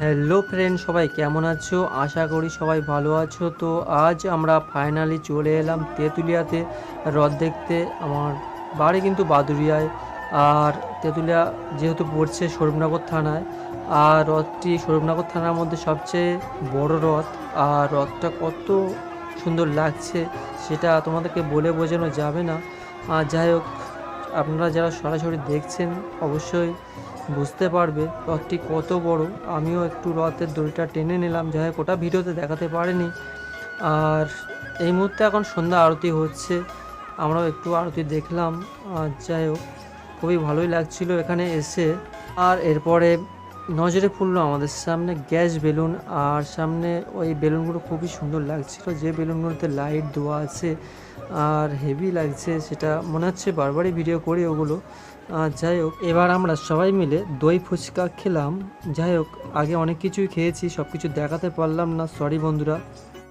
Hello friend সবাই কেমন আছো? আশা করি সবাই ভালো আছো। তো আজ আমরা ফাইনালি চলে এলাম তেঁতুলিয়াতে হ্রদ দেখতে। আমার বাড়ি কিন্তু বাদুরিয়ায় আর তেঁতুলিয়া যেহেতু পড়ছে স্বরূপনগর থানায়, আর হ্রদটি স্বরূপনগর থানার মধ্যে সবচেয়ে বড় হ্রদ। আর হ্রদটা কত সুন্দর লাগছে, সেটা তোমাদেরকে বলে বোঝানো যাবে না। আর যাই হোক আপনারা যারা সরাসরি দেখছেন, অবশ্যই বুঝতে পারবে রথটি কত বড়। আমিও একটু রথের দড়িটা টেনে নিলাম, যাই হোক, ওটা ভিডিওতে দেখাতে পারিনি। আর এই মুহূর্তে এখন সন্ধ্যা আরতি হচ্ছে, আমরাও একটু আরতি দেখলাম। আর যাই হোক, খুবই ভালোই লাগছিল এখানে এসে। আর এরপরে নজরে পড়ল আমাদের সামনে গ্যাস বেলুন, আর সামনে ওই বেলুনগুলো খুবই সুন্দর লাগছিল। যে বেলুনগুলোতে লাইট দেওয়া আছে আর হেভি লাগছে, সেটা মনে হচ্ছে বারবারই ভিডিও করি ওগুলো। যাই হোক, এবার আমরা সবাই মিলে দই ফুচকা খেলাম। যাই হোক, আগে অনেক কিছুই খেয়েছি সব কিছু দেখাতে পারলাম না। সরি বন্ধুরা।